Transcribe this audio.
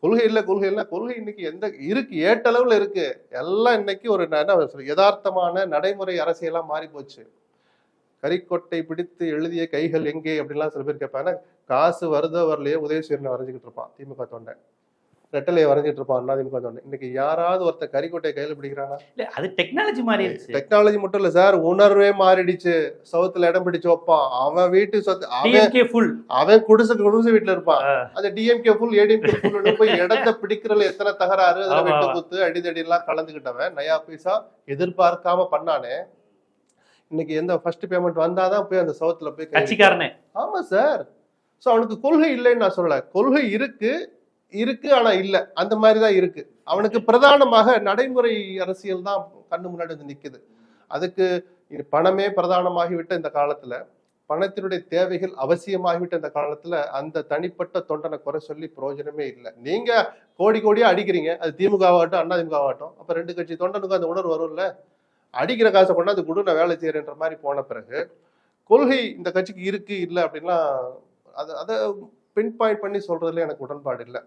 கொள்கை இல்லை கொள்கை இல்லை. கொள்கை இன்னைக்கு எந்த இருக்கு ஏட்டளவில் இருக்கு. எல்லாம் இன்னைக்கு ஒரு ந- என்ன யதார்த்தமான நடைமுறை அரசியலாம் மாறி போச்சு கரிக்கொட்டை பிடித்து எழுதிய கைகள் எங்கே? அப்படின்லாம் சில பேர் கேட்பாங்க. காசு வருதோ உதவி உதயசூரியனை வரைஞ்சிக்கிட்டு இருப்பான் திமுக தொண்டை ரெட்டலையை வரைஞ்சிட்டு இருப்பான் தொண்டை இன்னைக்கு யாராவது ஒருத்த கரிக்கொட்டை கையில பிடிக்கிறானா? இல்ல அது டெக்னாலஜி மாறிடுச்சு டெக்னாலஜி மட்டும் இல்ல சார் உணர்வே மாறிடுச்சு. சவுத்துல இடம் பிடிச்சு வைப்பான். அவன் வீட்டு சொத்து அவன் ஃபுல் அவன் குடிசை குடிசை வீட்டுல இருப்பான். அந்த டிஎம்கே ஃபுல் ஏடிஎம்கே ஃபுல் போய் இடத்த பிடிக்கிறதுல எத்தனை தகராறு? அதுல ஆமா, வெட்டு. குத்து அடிதடி எல்லாம் கலந்துக்கிட்டவன். நயா பைசா எதிர்பார்க்காம பண்ணானே. இன்னைக்கு எந்த ஃபர்ஸ்ட் பேமெண்ட் வந்தாதான் போய் அந்த சவுத்துல போய். கட்சிக்காரனே. ஆமா சார். சோ அவனுக்கு கொள்கை இல்லைன்னு நான் சொல்லல. கொள்கை இருக்கு. இருக்கு ஆனா இல்ல. அந்த மாதிரி தான் இருக்கு. அவனுக்கு பிரதானமாக நடைமுறை அரசியல் தான் கண்ணு முன்னாடி வந்து நிக்குது. அதுக்கு இது பணமே பிரதானமாகிவிட்ட இந்த காலத்துல பணத்தினுடைய தேவைகள் அவசியமாகிவிட்ட இந்த காலத்துல அந்த தனிப்பட்ட தொண்டனை குறை சொல்லி பிரயோஜனமே இல்லை. நீங்க கோடி கோடியா அடிக்கிறீங்க அது திமுக ஆகட்டும் அண்ணா திமுக ஆகட்டும் அப்ப ரெண்டு கட்சி தொண்டனுக்கு அந்த உணர்வு வரும்ல? அடிக்கிற காசை கொண்டாந்து குடு நான் வேலை செய்யறேன்ற மாதிரி போன பிறகு கொள்கை இந்த கட்சிக்கு இருக்கு இல்லை அப்படின்லாம் அதை அதை பின் பாயிண்ட் பண்ணி சொல்றதுல எனக்கு உடன்பாடு இல்லை.